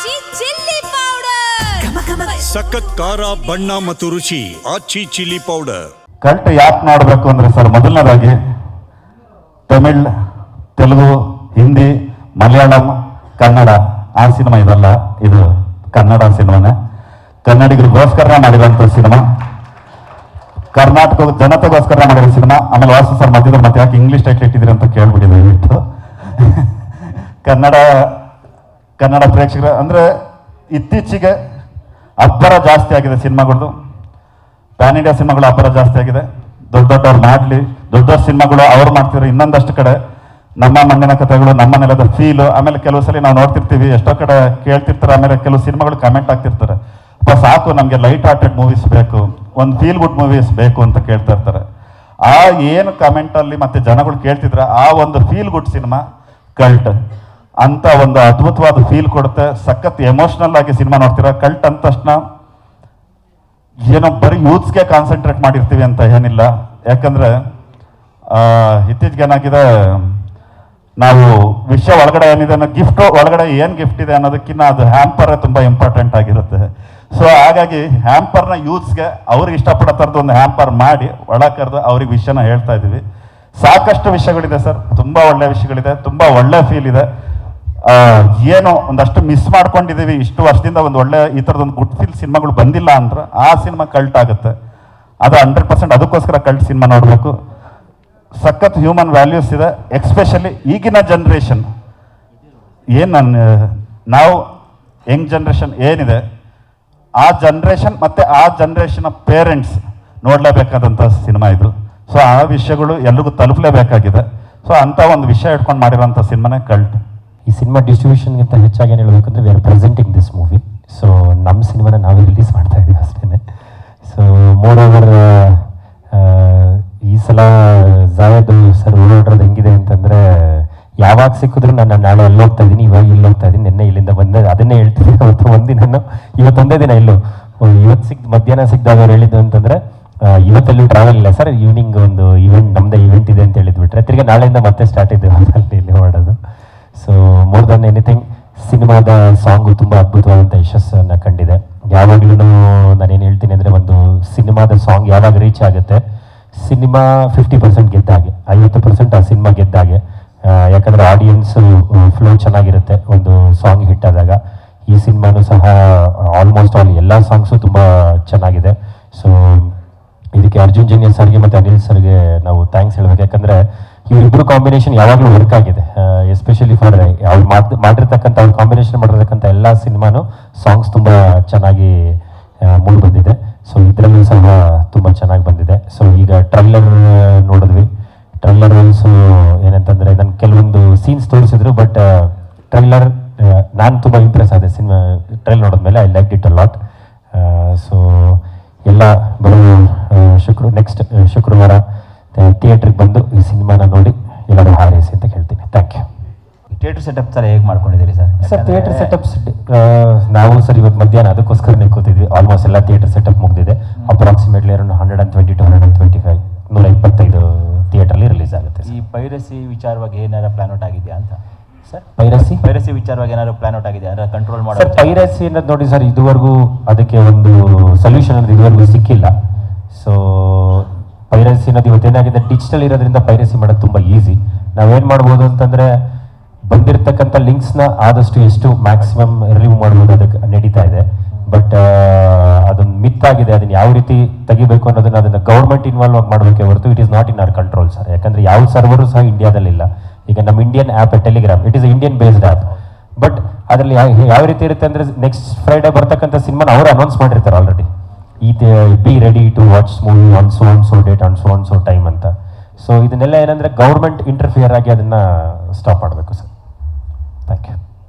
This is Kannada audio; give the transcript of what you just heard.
ಆಚಿ ಚಿಲ್ಲಿ ಪೌಡರ್ ಸಖತ್ ಖಾರ ಬಣ್ಣ ಮತ್ತು ರುಚಿ ಆಚಿ ಚಿಲ್ಲಿ ಪೌಡರ್ ಕಲ್ಟ್ ಯಾಕೆ ಮಾಡಬೇಕು ಅಂದರೆ ಸರ್ ಮೊದಲನೇದಾಗಿ ತಮಿಳ್ ತೆಲುಗು ಹಿಂದಿ ಮಲಯಾಳಂ ಕನ್ನಡ ಆ ಸಿನಿಮಾ ಇದಲ್ಲ ಇದು ಕನ್ನಡ ಸಿನಿಮಾನೇ. ಕನ್ನಡಿಗರಿಗೋಸ್ಕರ ಮಾಡಿರೋಂಥ ಸಿನಿಮಾ. ಕರ್ನಾಟಕದ ಜನತೆಗೋಸ್ಕರ ಮಾಡಿರೋ ಸಿನಿಮಾ. ಆಮೇಲೆ ವಾಸ್ತು ಸರ್ ಮಧ್ಯದ ಮತ್ತೆ ಯಾಕೆ ಇಂಗ್ಲೀಷ್ ಟೈಟ್ಲ್ ಇಟ್ಟಿದ್ದೀರಿ ಅಂತ ಕೇಳ್ಬಿಟ್ಟಿದ್ದೀವಿ ಕನ್ನಡ ಕನ್ನಡ ಪ್ರೇಕ್ಷಕರ, ಅಂದರೆ ಇತ್ತೀಚೆಗೆ ಅಬ್ಬರ ಜಾಸ್ತಿ ಆಗಿದೆ ಸಿನಿಮಾಗಳದು. ಪ್ಯಾನ್ ಇಂಡಿಯಾ ಸಿನಿಮಾಗಳು ಅಬ್ಬರ ಜಾಸ್ತಿ ಆಗಿದೆ. ದೊಡ್ಡ ದೊಡ್ಡವ್ರು ಮಾಡಲಿ, ದೊಡ್ಡ ದೊಡ್ಡ ಸಿನಿಮಾಗಳು ಅವ್ರು ಮಾಡ್ತಿದ್ರು ಇನ್ನೊಂದಷ್ಟು ಕಡೆ. ನಮ್ಮ ಮಣ್ಣಿನ ಕಥೆಗಳು, ನಮ್ಮ ನೆಲದ ಫೀಲು, ಆಮೇಲೆ ಕೆಲವು ಸಲ ನಾವು ನೋಡ್ತಿರ್ತೀವಿ, ಎಷ್ಟೋ ಕಡೆ ಕೇಳ್ತಿರ್ತಾರೆ, ಆಮೇಲೆ ಕೆಲವು ಸಿನಿಮಾಗಳು ಕಮೆಂಟ್ ಆಗ್ತಿರ್ತಾರೆ. ಅಪ್ಪ ಸಾಕು, ನಮಗೆ ಲೈಟ್ ಹಾರ್ಟೆಡ್ ಮೂವೀಸ್ ಬೇಕು, ಒಂದು ಫೀಲ್ ಗುಡ್ ಮೂವೀಸ್ ಬೇಕು ಅಂತ ಕೇಳ್ತಾ ಇರ್ತಾರೆ. ಆ ಏನು ಕಮೆಂಟಲ್ಲಿ ಮತ್ತೆ ಜನಗಳು ಕೇಳ್ತಿದ್ರೆ, ಆ ಒಂದು ಫೀಲ್ ಗುಡ್ ಸಿನಿಮಾ ಕಲ್ಟ್ ಅಂತ ಒಂದು ಅದ್ಭುತವಾದ ಫೀಲ್ ಕೊಡುತ್ತೆ. ಸಖತ್ ಎಮೋಷನಲ್ ಆಗಿ ಸಿನಿಮಾ ನೋಡ್ತೀರಾ? ಕಲ್ಟ್ ಅಂದ ತಕ್ಷಣ ಏನೋ ಬರೀ ಯೂತ್ಸ್ಗೆ ಕಾನ್ಸಂಟ್ರೇಟ್ ಮಾಡಿರ್ತೀವಿ ಅಂತ ಏನಿಲ್ಲ. ಯಾಕಂದ್ರೆ ಇತ್ತೀಚೆಗೆ ಏನಾಗಿದೆ? ನಾವು ವಿಷಯ ಒಳಗಡೆ ಏನಿದೆ ಅನ್ನೋ ಗಿಫ್ಟ್ ಒಳಗಡೆ ಏನು ಗಿಫ್ಟ್ ಇದೆ ಅನ್ನೋದಕ್ಕಿಂತ ಅದು ಹ್ಯಾಂಪರ್ ತುಂಬಾ ಇಂಪಾರ್ಟೆಂಟ್ ಆಗಿರುತ್ತೆ. ಸೊ ಹಾಗಾಗಿ ಹ್ಯಾಂಪರ್ನ ಯೂತ್ಸ್ಗೆ ಅವ್ರಿಗೆ ಇಷ್ಟಪಡೋ ಥರದ್ದು ಒಂದು ಹ್ಯಾಂಪರ್ ಮಾಡಿ ಒಳ ಕರೆದು ಅವ್ರಿಗೆ ವಿಷಯನ ಹೇಳ್ತಾ ಇದ್ದೀವಿ ಸಾಕಷ್ಟು ವಿಷಯಗಳಿದೆ ಸರ್. ತುಂಬಾ ಒಳ್ಳೆ ವಿಷಯಗಳಿದೆ. ತುಂಬಾ ಒಳ್ಳೆ ಫೀಲ್ ಇದೆ. ಏನೋ ಒಂದಷ್ಟು ಮಿಸ್ ಮಾಡ್ಕೊಂಡಿದ್ದೀವಿ. ಇಷ್ಟು ವರ್ಷದಿಂದ ಒಂದು ಒಳ್ಳೆ ಈ ಥರದೊಂದು ಗುಡ್ ಫೀಲ್ ಸಿನಿಮಾಗಳು ಬಂದಿಲ್ಲ ಅಂದ್ರೆ ಆ ಸಿನಿಮಾ ಕಲ್ಟ್ ಆಗುತ್ತೆ. ಅದು ಹಂಡ್ರೆಡ್ ಪರ್ಸೆಂಟ್ ಅದಕ್ಕೋಸ್ಕರ ಕಲ್ಟ್ ಸಿನಿಮಾ ನೋಡಬೇಕು. ಸಖತ್ ಹ್ಯೂಮನ್ ವ್ಯಾಲ್ಯೂಸ್ ಇದೆ ಎಕ್ಸ್ಪೆಷಲಿ ಈಗಿನ ಜನ್ರೇಷನ್ ಏನು ನನ್ನ ನಾವು ಯಂಗ್ ಜನ್ರೇಷನ್ ಏನಿದೆ, ಆ ಜನ್ರೇಷನ್ ಮತ್ತೆ ಆ ಜನ್ರೇಷನ್ ಪೇರೆಂಟ್ಸ್ ನೋಡಲೇಬೇಕಾದಂಥ ಸಿನಿಮಾ ಇದು. ಸೊ ಆ ವಿಷಯಗಳು ಎಲ್ರಿಗೂ ತಲುಪಲೇಬೇಕಾಗಿದೆ. ಸೊ ಅಂತ ಒಂದು ವಿಷಯ ಇಟ್ಕೊಂಡು ಮಾಡಿರೋಂಥ ಸಿನಿಮಾನೇ ಕಲ್ಟ್ ಈ ಸಿನಿಮಾ ಡಿಸ್ಟ್ರಿಬ್ಯೂಷನ್ಗಿಂತ ಹೆಚ್ಚಾಗಿ ಏನು ಹೇಳ್ಬೇಕಂದ್ರೆ we are presenting this movie so ನಮ್ಮ ಸಿನಿಮಾನ ನಾವು ರಿಲೀಸ್ ಮಾಡ್ತಾ ಇದ್ದೀವಿ ಅಷ್ಟೇ ಸೊ ಮೋರ್ ಓವರ್ ಈ ಸಲ ಜಾವೇದ್ ಸರ್ ಓಡಾಡೋದು ಹೆಂಗಿದೆ ಅಂತಂದರೆ, ಯಾವಾಗ ಸಿಕ್ಕಿದ್ರು ನಾನು ನಾಳೆ ಅಲ್ಲಿ ಹೋಗ್ತಾ ಇದ್ದೀನಿ ಇವಾಗ ಇಲ್ಲಿ ಹೋಗ್ತಾ ಇದ್ದೀನಿ ನಿನ್ನೆ ಇಲ್ಲಿಂದ ಬಂದೆ, ಅದನ್ನೇ ಹೇಳ್ತೀನಿ. ಅವತ್ತು ಒಂದಿನ ಇವತ್ತೊಂದೇ ದಿನ ಇಲ್ಲೂ. ಇವತ್ತು ಸಿಕ್, ಮಧ್ಯಾಹ್ನ ಸಿಕ್ಕಿದಾಗ ಅವ್ರು ಹೇಳಿದ್ದು ಅಂತಂದರೆ ಇವತ್ತಲ್ಲೂ ಟ್ರಾವೆಲ್ ಇಲ್ಲ ಸರ್ ಈವ್ನಿಂಗ್ ಒಂದು ಇವೆಂಟ್ ನಮ್ಮದೇ ಇವೆಂಟ್ ಇದೆ ಅಂತ ಹೇಳಿದ್ಬಿಟ್ರೆ, ತಿರ್ಗಿ ನಾಳೆಯಿಂದ ಮತ್ತೆ ಸ್ಟಾರ್ಟ್ ಇದ್ದೇವೆ ಅಲ್ಲಿ ಹೊರಡೋದು ಸೊ ಮೋರ್ ದನ್ ಎನಿಥಿಂಗ್ ಸಿನಿಮಾದ ಸಾಂಗು ತುಂಬ ಅದ್ಭುತವಾದಂಥ ಯಶಸ್ಸನ್ನು ಕಂಡಿದೆ. ಯಾವಾಗಲೂ ನಾನೇನು ಹೇಳ್ತೀನಿ ಅಂದರೆ ಒಂದು ಸಿನಿಮಾದ ಸಾಂಗ್ ಯಾವಾಗ ರೀಚ್ ಆಗುತ್ತೆ ಸಿನಿಮಾ ಫಿಫ್ಟಿ ಪರ್ಸೆಂಟ್ ಗೆದ್ದಾಗೆ ಐವತ್ತು ಪರ್ಸೆಂಟ್ ಆ ಸಿನಿಮಾ ಗೆದ್ದಾಗೆ ಯಾಕಂದರೆ ಆಡಿಯನ್ಸು ಫ್ಲೋ ಚೆನ್ನಾಗಿರುತ್ತೆ ಒಂದು ಸಾಂಗ್ ಹಿಟ್ ಆದಾಗ. ಈ ಸಿನಿಮಾನು ಸಹ ಆಲ್ಮೋಸ್ಟ್ ಆಲ್ ಎಲ್ಲ ಸಾಂಗ್ಸು ತುಂಬ ಚೆನ್ನಾಗಿದೆ. ಸೊ ಇದಕ್ಕೆ ಅರ್ಜುನ್ ಜನ್ಯ ಸರ್ಗೆ ಮತ್ತು ಅನಿಲ್ ಸರ್ಗೆ ನಾವು ಥ್ಯಾಂಕ್ಸ್ ಹೇಳ್ಬೇಕು. ಯಾಕಂದರೆ ಇವರಿಬ್ಬರು ಕಾಂಬಿನೇಷನ್ ಯಾವಾಗಲೂ ವರ್ಕ್ ಆಗಿದೆ. ಮಾಡಿರ್ತಕ್ಕಂಥ ಒಂದು ಕಾಂಬಿನೇಷನ್ ಮಾಡಿರ್ತಕ್ಕಂಥ ಎಲ್ಲ ಸಿನಿಮಾನು ಸಾಂಗ್ಸ್ ತುಂಬ ಚೆನ್ನಾಗಿ ಮೂಡಿ ಬಂದಿದೆ ಸೊ ಇದರಲ್ಲೂ ಸಹ ತುಂಬ ಚೆನ್ನಾಗಿ ಬಂದಿದೆ. ಸೊ ಈಗ ಟ್ರೈಲರ್ ನೋಡಿದ್ವಿ. ಟ್ರೈಲರ್ ಸೊ ಏನಂತಂದರೆ ನನ್ಗೆ ಕೆಲವೊಂದು ಸೀನ್ಸ್ ತೋರಿಸಿದ್ರು ಬಟ್ ಟ್ರೈಲರ್ ನಾನು ತುಂಬ ಇಂಪ್ರೆಸ್ ಆದೆ ಸಿನಿಮಾ ಟ್ರೈಲ್ ನೋಡಿದ್ಮೇಲೆ. I like it a lot so ಎಲ್ಲ ಬರೋ ಶುಕ್ರ ನೆಕ್ಸ್ಟ್ ಶುಕ್ರವಾರ ಥಿಯೇಟ್ರಿಗೆ ಬಂದು ಈ ಸಿನಿಮಾನ ನೋಡಿ ಎಲ್ಲರೂ ಹಾರೈಸಿ ಅಂತ ಹೇಳ್ತೀನಿ thank you theatre setup sir ಹೇಗೆ ಮಾಡ್ಕೊಂಡಿದ್ದೀರಿ ಸರ್? ಸರ್ ಥಿಯೇಟರ್ ಸೆಟಪ್ಸ್ ನಾವು ಸರ್ ಇವತ್ತು ಮಧ್ಯಾಹ್ನ ಅದಕ್ಕೋಸ್ಕರನೇ ಕೂತಿದ್ವಿ. ಆಲ್ಮೋಸ್ಟ್ ಎಲ್ಲ ಥಿಯೇಟರ್ ಸೆಟಪ್ ಮುಗಿದಿದೆ. Approximately around hundred and twenty to hundred and twenty five ನೂರ ಇಪ್ಪತ್ತೈದು ಥಿಯೇಟ್ರಲ್ಲಿ ರಿಲೀಸ್ ಆಗುತ್ತೆ ಈ ಪೈರಸಿ ವಿಚಾರವಾಗಿ ಏನಾರ ಪ್ಲಾನ್ ಔಟ್ ಆಗಿದೆಯಾ ಅಂತ? Sir piracy? ಪೈರಸಿ ವಿಚಾರವಾಗಿ ಏನಾದ್ರು ಪ್ಲಾನ್ ಔಟ್ ಆಗಿದೆ ಅಂದ್ರೆ ಕಂಟ್ರೋಲ್ ಮಾಡೋ ಸರ್ ಪೈರಸಿ ಅನ್ನೋದು ನೋಡಿ ಸರ್ ಇದುವರೆಗೂ ಅದಕ್ಕೆ ಒಂದು ಸೊಲ್ಯೂಷನ್ ಅನ್ನೋದು ಇದುವರೆಗೂ ಸಿಕ್ಕಿಲ್ಲ. ಸೊ ಪೈರಸಿ ಅನ್ನೋದು ಇವತ್ತೇನಾಗಿದೆ ಡಿಜಿಟಲ್ ಇರೋದ್ರಿಂದ ಪೈರಸಿ ಮಾಡೋದು ತುಂಬ ಈಸಿ ನಾವೇನು ಮಾಡ್ಬೋದು ಅಂತಂದರೆ ಬಂದಿರತಕ್ಕಂಥ ಲಿಂಕ್ಸ್ನ ಆದಷ್ಟು ಎಷ್ಟು ಮ್ಯಾಕ್ಸಿಮಮ್ ರಿಲೀವ್ ಮಾಡ್ಬೋದು ಅದಕ್ಕೆ ನಡೀತಾ ಇದೆ. ಬಟ್ ಅದೊಂದು ಮಿತ್ ಆಗಿದೆ. ಅದನ್ನ ಯಾವ ರೀತಿ ತೆಗಿಬೇಕು ಅನ್ನೋದನ್ನ ಅದನ್ನ ಗೌರ್ಮೆಂಟ್ ಇನ್ವಾಲ್ವ್ ಆಗಿ ಮಾಡಬೇಕೆ ಹೊರತು it is not in our control sir ಯಾಕಂದ್ರೆ ಯಾವ ಸರ್ವರು ಸಹ ಇಂಡಿಯಾದಲ್ಲಿಲ್ಲ ಈಗ ನಮ್ಮ Indian app Telegram it is Indian based app but ಅದರಲ್ಲಿ ಯಾವ ಯಾವ ರೀತಿ ಇರುತ್ತೆ ಅಂದರೆ ನೆಕ್ಸ್ಟ್ ಫ್ರೈಡೇ ಬರ್ತಕ್ಕಂಥ ಸಿನಿಮಾನ ಅವರು ಅನೌನ್ಸ್ ಮಾಡಿರ್ತಾರೆ ಆಲ್ರೆಡಿ ಈ be ready to watch movie on so and so date on so and so time ಅಂತ. ಸೊ ಇದನ್ನೆಲ್ಲ ಏನಂದರೆ ಗೌರ್ಮೆಂಟ್ ಇಂಟರ್ಫಿಯರ್ ಆಗಿ ಅದನ್ನು ಸ್ಟಾಪ್ ಮಾಡಬೇಕು ಸರ್ ಥ್ಯಾಂಕ್ ಯು